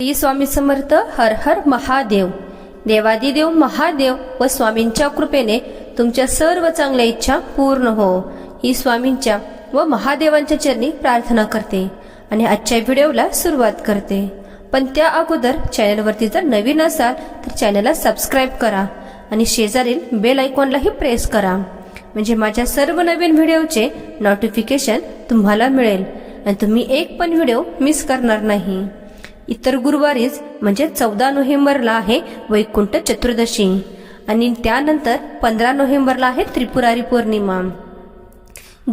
श्री स्वामी समर्थ हर हर महादेव. देवादिदेव महादेव व स्वामींच्या कृपेने तुमच्या सर्व चांगल्या इच्छा पूर्ण हो. ही स्वामींच्या व महादेवांच्या चरणी प्रार्थना करते आणि आजच्या व्हिडिओला सुरुवात करते. पण त्या अगोदर चॅनलवरती जर नवीन असाल तर चॅनलला सबस्क्राईब करा आणि शेजारील बेल आयकॉनलाही प्रेस करा. म्हणजे माझ्या सर्व नवीन व्हिडिओचे नोटिफिकेशन तुम्हाला मिळेल आणि तुम्ही एक पण व्हिडिओ मिस करणार नाही. इतर गुरुवारीच म्हणजे चौदा नोव्हेंबरला आहे वैकुंठ चतुर्दशी. आणि त्यानंतर पंधरा नोव्हेंबरला आहे त्रिपुरारी पौर्णिमा.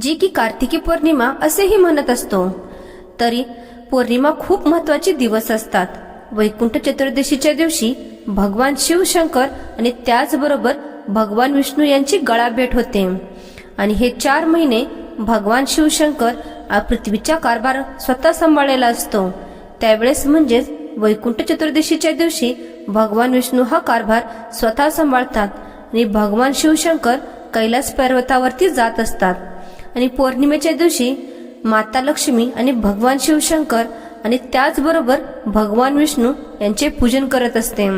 जी की कार्तिकी पौर्णिमा असेही म्हणत असतो. तरी पौर्णिमा खूप महत्त्वाचे दिवस असतात. वैकुंठ चतुर्दशीच्या दिवशी भगवान शिवशंकर आणि त्याचबरोबर भगवान विष्णू यांची गळा भेट होते. आणि हे चार महिने भगवान शिवशंकर हा पृथ्वीचा कारभार स्वतः सांभाळलेला असतो. त्यावेळेस म्हणजेच वैकुंठ चतुर्दशीच्या दिवशी भगवान विष्णू हा कारभार स्वतः सांभाळतात आणि भगवान शिवशंकर कैलास पर्वतावरती जात असतात. आणि पौर्णिमेच्या दिवशी माता लक्ष्मी आणि भगवान शिवशंकर आणि त्याचबरोबर भगवान विष्णू यांचे पूजन करत असते.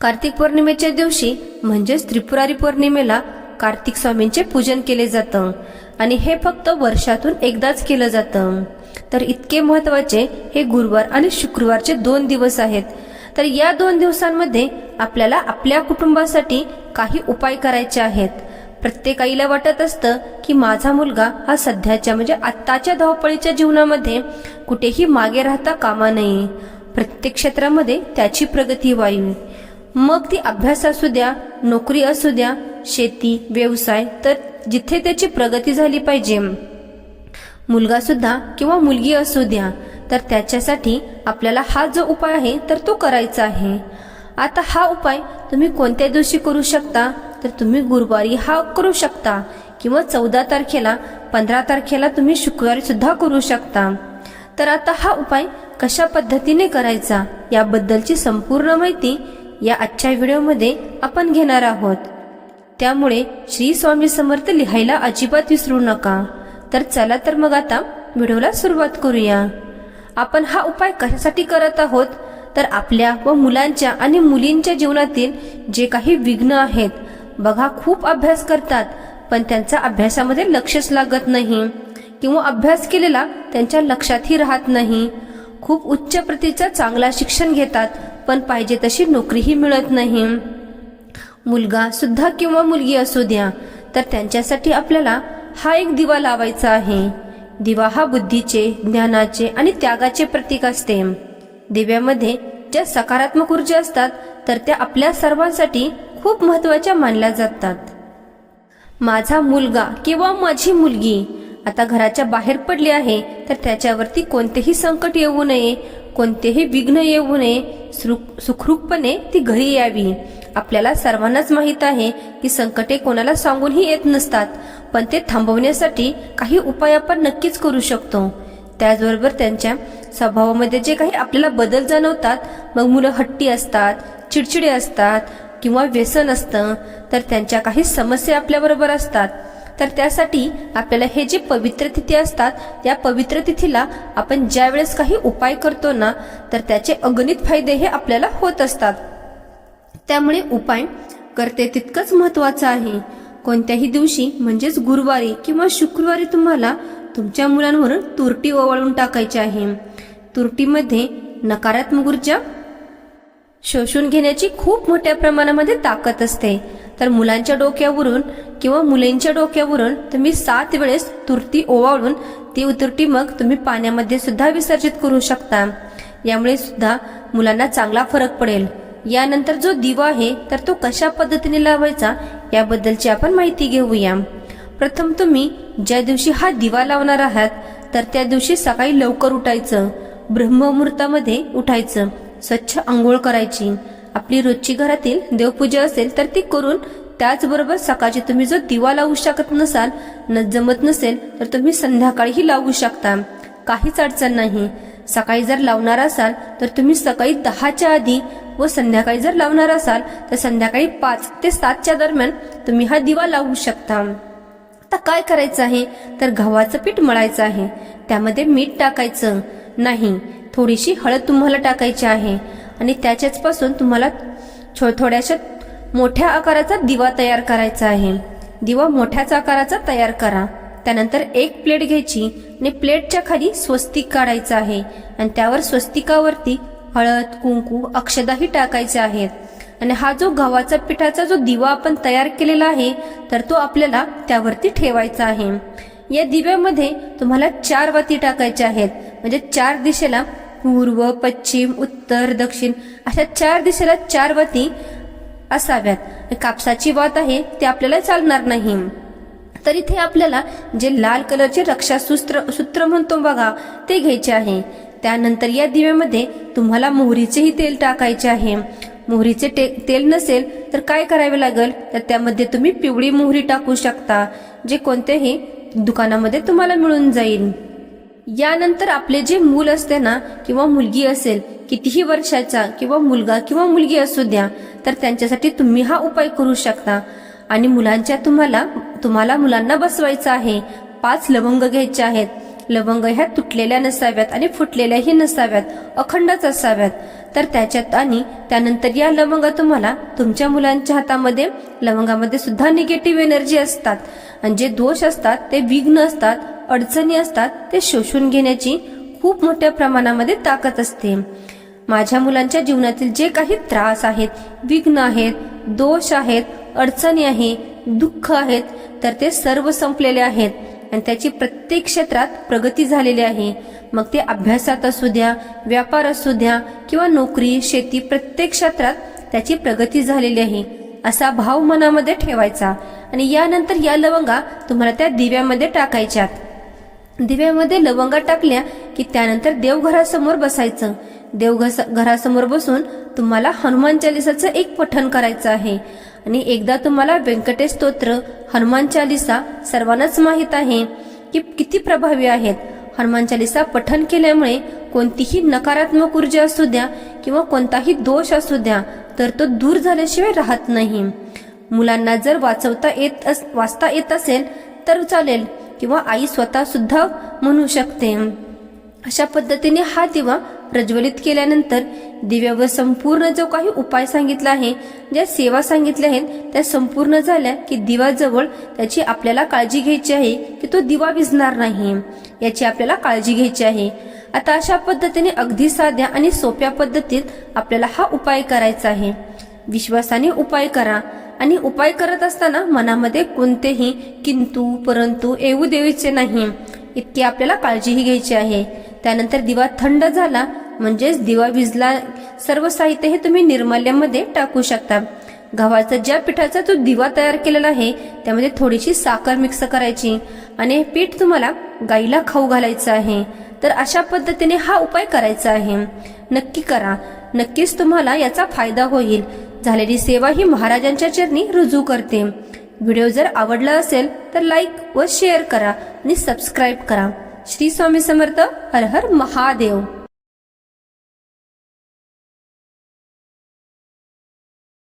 कार्तिक पौर्णिमेच्या दिवशी म्हणजेच त्रिपुरारी पौर्णिमेला कार्तिक स्वामींचे पूजन केले जातं. आणि हे फक्त वर्षातून एकदाच केलं जातं. तर इतके महत्त्वाचे हे गुरुवार आणि शुक्रवारचे दोन दिवस आहेत. तर या दोन दिवसांमध्ये आपल्याला आपल्या कुटुंबासाठी काही उपाय करायचे आहेत. प्रत्येक आईला वाटत असतं की माझा मुलगा हा सध्याच्या म्हणजे आत्ताच्या धावपळीच्या जीवनामध्ये कुठेही मागे राहता कामा नये. प्रत्येक क्षेत्रामध्ये त्याची प्रगती व्हावी. मग ती अभ्यास असू द्या नोकरी असू द्या शेती व्यवसाय तर जिथे त्याची प्रगती झाली पाहिजे. मुलगा सुद्धा किंवा मुलगी असू द्या तर त्याच्यासाठी आपल्याला हा जो उपाय आहे तर तो करायचा आहे. आता हा उपाय तुम्ही कोणत्या दिवशी करू शकता? तर तुम्ही गुरुवारी हा करू शकता किंवा चौदा तारखेला पंधरा तारखेला तुम्ही शुक्रवारी सुद्धा करू शकता. तर आता हा उपाय कशा पद्धतीने करायचा याबद्दलची संपूर्ण माहिती या आजच्या व्हिडिओमध्ये आपण घेणार आहोत. त्यामुळे श्री स्वामी समर्थ लिहायला अजिबात विसरू नका. तर चला तर मग आता व्हिडिओला सुरुवात करूया. आपण हा उपाय कशासाठी करत आहोत? तर आपल्या व मुलांच्या आणि मुलींच्या जीवनातील जे काही विघ्न आहेत बघा खूप अभ्यास करतात पण त्यांचा अभ्यासामध्ये लक्षच लागत नाही किंवा अभ्यास केलेला त्यांच्या लक्षातही राहत नाही. खूप उच्च प्रतीचं चांगला शिक्षण घेतात पण पाहिजे तशी नोकरीही मिळत नाही. मुलगा सुद्धा किंवा मुलगी असू द्या तर त्यांच्यासाठी आपल्याला हा एक दिवा लावायचा आहे. दिवा हा बुद्धीचे ज्ञानाचे आणि त्यागाचे प्रतीक असते. दिव्यामध्ये ज्या सकारात्मक ऊर्जा असतात तर त्या आपल्या सर्वांसाठी खूप महत्त्वाच्या मानल्या जातात. माझा मुलगा किंवा माझी मुलगी आता घराच्या बाहेर पडली आहे तर त्याच्यावरती कोणतेही संकट येऊ नये कोणतेही विघ्न येऊ नये. सुखरूपपणे ती घरी यावी. आपल्याला सर्वांनाच माहीत आहे की संकटे कोणाला सांगूनही येत नसतात. पण ते थांबवण्यासाठी काही उपाय आपण नक्कीच करू शकतो. त्याचबरोबर त्यांच्या स्वभावामध्ये जे काही आपल्याला बदल जाणवतात मग मुलं हट्टी असतात चिडचिडे असतात किंवा व्यसन असतं तर त्यांच्या काही समस्या आपल्याबरोबर असतात. तर त्यासाठी आपल्याला हे जे पवित्र तिथी असतात या पवित्र तिथीला आपण ज्या वेळेस काही उपाय करतो ना तर त्याचे अगणित फायदे हे आपल्याला होत असतात. त्यामुळे उपाय करते तितकंच महत्वाचं आहे. कोणत्याही दिवशी म्हणजेच गुरुवारी किंवा शुक्रवारी तुम्हाला तुमच्या मुलांवरून तुरटी ओवाळून टाकायची आहे. तुरटीमध्ये नकारात्मक ऊर्जा शोषून घेण्याची खूप मोठ्या प्रमाणामध्ये ताकद असते. तर मुलांच्या डोक्यावरून किंवा मुलींच्या डोक्यावरून तुम्ही सात वेळेस तुरटी ओवाळून ती तुरटी मग तुम्ही पाण्यामध्ये सुद्धा विसर्जित करू शकता. यामुळे सुद्धा मुलांना चांगला फरक पडेल. यानंतर जो दिवा आहे तर तो कशा पद्धतीने लावायचा याबद्दलची आपण माहिती घेऊया. प्रथम तुम्ही ज्या दिवशी हा दिवा लावणार आहात तर त्या दिवशी सकाळी लवकर उठायचं. ब्रह्ममुहूर्तामध्ये उठायचं. स्वच्छ आंघोळ करायची. आपली रोजची घरातील देवपूजा असेल तर ती करून त्याचबरोबर सकाळची तुम्ही जो दिवा लावू शकत नसाल न जमत नसेल तर तुम्ही संध्याकाळीही लावू शकता. काहीच अडचण नाही. सकाळी जर लावणार असाल तर तुम्ही सकाळी दहाच्या आधी व संध्याकाळी जर लावणार असाल तर संध्याकाळी पाच ते सातच्या दरम्यान तुम्ही हा दिवा लावू शकता. आता काय करायचं आहे? तर गव्हाचं पीठ मळायचं आहे. त्यामध्ये मीठ टाकायचं. नाही थोडीशी हळद तुम्हाला टाकायची आहे. आणि त्याच्याच पासून तुम्हाला छो थोड्याशा मोठ्या आकाराचा दिवा तयार करायचा आहे. दिवा मोठ्याच आकाराचा तयार करा. त्यानंतर एक प्लेट घ्यायची आणि प्लेटच्या खाली स्वस्तिक काढायचं आहे. आणि त्यावर स्वस्तिकावरती हळद कुंकू अक्षदाही टाकायचे आहेत. आणि हा जो गव्हाचा पिठाचा जो दिवा आपण तयार केलेला आहे तर तो आपल्याला त्यावरती ठेवायचा आहे. या दिव्यामध्ये तुम्हाला चार वाती टाकायच्या आहेत. म्हणजे चार दिशेला पूर्व पश्चिम उत्तर दक्षिण अशा चार दिशेला चार वाती असाव्यात. कापसाची वात आहे ते आपल्याला चालणार नाही. तर इथे आपल्याला जे लाल कलरचे रक्षा सूत्र सूत्र म्हणतो बघा ते घ्यायचे आहे. त्यानंतर या दिव्यामध्ये तुम्हाला मोहरीचेही तेल टाकायचे आहे. मोहरीचे टे तेल नसेल तर काय करावे लागेल? तर त्यामध्ये तुम्ही पिवळी मोहरी टाकू शकता जे कोणत्याही दुकानामध्ये तुम्हाला मिळून जाईल. यानंतर आपले जे मूल असते ना किंवा मुलगी असेल कितीही वर्षाचा किंवा मुलगा किंवा मुलगी असू द्या तर त्यांच्यासाठी तुम्ही हा उपाय करू शकता. आणि मुलांच्या तुम्हाला तुम्हाला मुलांना बसवायचं आहे. पाच लवंग घ्यायचे आहेत. लवंग ह्या तुटलेल्या नसाव्यात आणि फुटलेल्याही नसाव्यात अखंडच असाव्यात. तर त्याच्यात आणि त्यानंतर या लवंगा तुम्हाला तुमच्या मुलांच्या हातामध्ये लवंगामध्ये सुद्धा निगेटिव्ह एनर्जी असतात. आणि जे दोष असतात ते विघ्न असतात अडचणी असतात ते शोषून घेण्याची खूप मोठ्या प्रमाणामध्ये ताकद असते. माझ्या मुलांच्या जीवनातील जे काही त्रास आहेत विघ्न आहेत दोष आहेत अडचणी आहे दुःख आहेत तर ते सर्व संपलेले आहेत. आणि त्याची प्रत्येक क्षेत्रात प्रगती झालेली आहे. मग ते अभ्यासात असू द्या व्यापार असू द्या किंवा नोकरी शेती प्रत्येक क्षेत्रात त्याची प्रगती झालेली आहे. असा भाव मनामध्ये ठेवायचा. आणि यानंतर या लवंगा तुम्हाला त्या दिव्यामध्ये टाकायच्यात. दिव्यामध्ये लवंगा टाकल्या की त्यानंतर देवघरासमोर बसायचं. देवघर घरासमोर बसून तुम्हाला हनुमान चालिसाचं एक पठण करायचं आहे. आणि एकदा तुम्हाला व्यंकटेश स्तोत्र हनुमान चालिसा सर्वांनाच माहीत आहे की किती प्रभावी आहेत. हनुमान चालिसा पठण केल्यामुळे कोणतीही नकारात्मक ऊर्जा असू द्या किंवा कोणताही दोष असू द्या तर तो दूर झाल्याशिवाय राहत नाही. मुलांना जर वाचवता येत अस वाचता येत असेल तर चालेल किंवा आई स्वतः सुद्धा म्हणू शकते. अशा पद्धतीने हा दिवा प्रज्वलित केल्यानंतर दिव्यावर संपूर्ण जो काही उपाय सांगितला आहे ज्या सेवा सांगितल्या आहेत त्या संपूर्ण झाल्या की दिवाजवळ त्याची आपल्याला काळजी घ्यायची आहे की तो दिवा विझणार नाही. याची आपल्याला काळजी घ्यायची आहे. आता अशा पद्धतीने अगदी साध्या आणि सोप्या पद्धतीत आपल्याला हा उपाय करायचा आहे. विश्वासाने उपाय करा आणि उपाय करत असताना मनामध्ये कोणतेही किंतू परंतु येऊ देवीचे नाही. इतकी आपल्याला काळजीही घ्यायची आहे. त्यानंतर दिवा थंड झाला म्हणजेच दिवा विजला सर्व साहित्य हे तुम्ही निर्माल्यामध्ये टाकू शकता. गव्हाचा ज्या पिठाचा जो दिवा तयार केलेला आहे त्यामध्ये थोडीशी साखर मिक्स करायची आणि हे पीठ तुम्हाला गाईला खाऊ घालायचं आहे. तर अशा पद्धतीने हा उपाय करायचा आहे. नक्की करा. नक्कीच तुम्हाला याचा फायदा होईल. झालेली सेवा ही महाराजांच्या चरणी रुजू करते. व्हिडिओ जर आवडला असेल तर लाईक व शेअर करा आणि सबस्क्राईब करा. श्री स्वामी समर्थ हर हर महादेव.